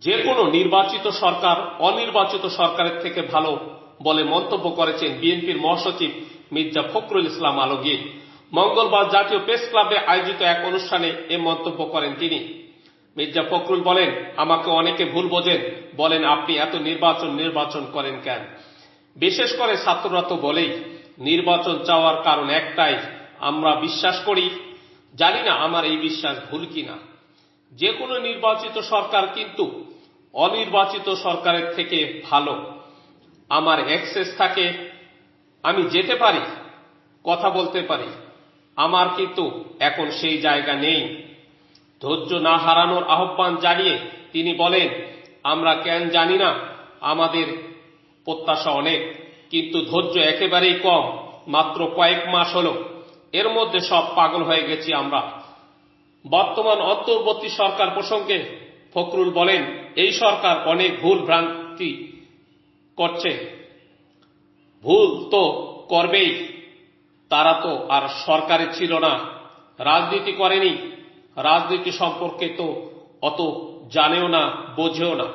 যে কোনো নির্বাচিত সরকার, অনির্বাচিত সরকারের থেকে ভালো বলে মন্তব্য করেছেন বিএনপির মহাসচিব মির্জা ফখরুল ইসলাম আলমগীর। মঙ্গলবার জাতীয় প্রেস ক্লাবে আয়োজিত এক অনুষ্ঠানে এ মন্তব্য করেন তিনি। মির্জা ফখরুল বলেন, আমাকে অনেকে ভুল বোঝেন। বলেন, আপনি এত নির্বাচন নির্বাচন করেন কেন? বিশেষ করে ছাত্ররা তো বলেই, নির্বাচন চাওয়ার কারণ একটাই। আমরা বিশ্বাস করি। জানি না আমার এই বিশ্বাস ভুল কিনা। যে কোনো নির্বাচিত সরকার কিন্তু অনির্বাচিত সরকারের থেকে ভালো। আমার অ্যাক্সেস থাকে, আমি যেতে পারি, কথা বলতে পারি। আমার কিন্তু এখন সেই জায়গা নেই। ধৈর্য না হারানোর আহ্বান জানিয়ে তিনি বলেন, আমরা কেন জানি না, আমাদের প্রত্যাশা অনেক, কিন্তু ধৈর্য একেবারেই কম, মাত্র কয়েক মাস হলো। এর মধ্যে সব পাগল হয়ে গেছি আমরা। বর্তমান অন্তর্বর্তী সরকার প্রসঙ্গে ফখরুল বলেন, এই সরকার অনেক ভুল ভ্রান্তি করছে। ভুল তো করবেই, তারা তো আর সরকারে ছিল না, রাজনীতি করেনি, রাজনীতি সম্পর্কে তো অত জানেও না, বোঝেও না।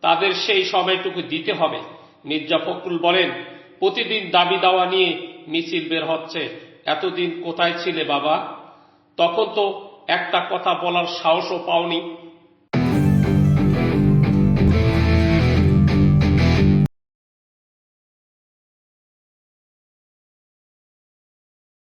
তাদের সেই সময়টুকু দিতে হবে। মির্জা ফখরুল বলেন, প্রতিদিন দাবি দাওয়া নিয়ে মিছিল বের হচ্ছে, এতদিন কোথায় ছিলে বাবা? তখন তো একটা কথা বলার সাহসও পাওনি।